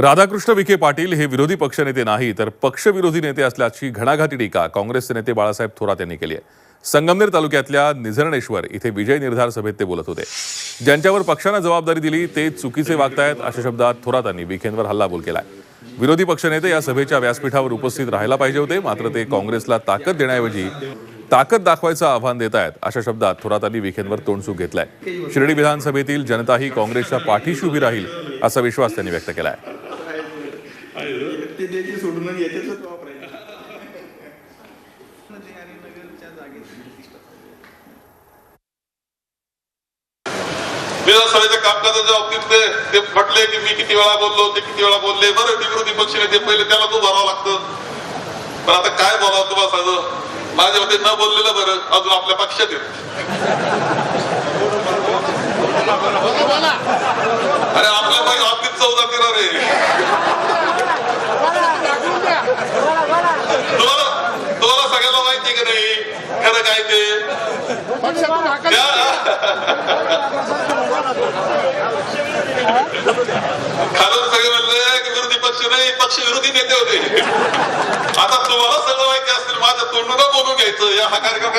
राधाकृष्ण विखे पाटील हे विरोधी पक्षनेते नाही तर पक्षविरोधी नेते असल्याची घणाघाती टीका काँग्रेसचे नेते बाळासाहेब थोरात यांनी केली आहे. संगमनेर तालुक्यातल्या निझरणेश्वर इथे विजय निर्धार सभेत ते बोलत होते. ज्यांच्यावर पक्षानं जबाबदारी दिली ते चुकीचे वागतायत अशा शब्दात थोरातांनी विखेंवर हल्लाबोल केलाय. विरोधी पक्षनेते या सभेच्या व्यासपीठावर उपस्थित राहायला पाहिजे होते मात्र ते काँग्रेसला ताकद देण्याऐवजी ताकद दाखवायचं आव्हान देत आहेत अशा शब्दात थोरातांनी विखेंवर तोंडसूक घेतलाय. शिर्डी विधानसभेतील जनताही काँग्रेसच्या पाठीशी उभी राहील असा विश्वास त्यांनी व्यक्त केला आहे ते द्यायचे सोडून याच्यातच वापरायचं. विधानसभेच्या कामकाजाच्या बाबतीत ते म्हटले की मी किती वेळा बोललो ते किती वेळा बोलले. बरं ते विरोधी पक्ष नेते पहिले त्याला तू भरावं लागतं. पण आता काय बोलावं तुम्हाला सांगू? माझ्या मते न बोललेलं बरं अजून आपल्या पक्षात येत अरे आपल्या हद्दीत चौदा तेरा रे तुम्हाला तुम्हाला सगळ्याला माहिती का नाही? खरं काय ते? खालून सगळे म्हणले की विरोधी पक्ष नाही पक्ष विरोधी नेते होते. आता तुम्हाला सगळं माहिती असेल माझ्या तोंडून बोलून घ्यायचं. या हा कार्यक्रम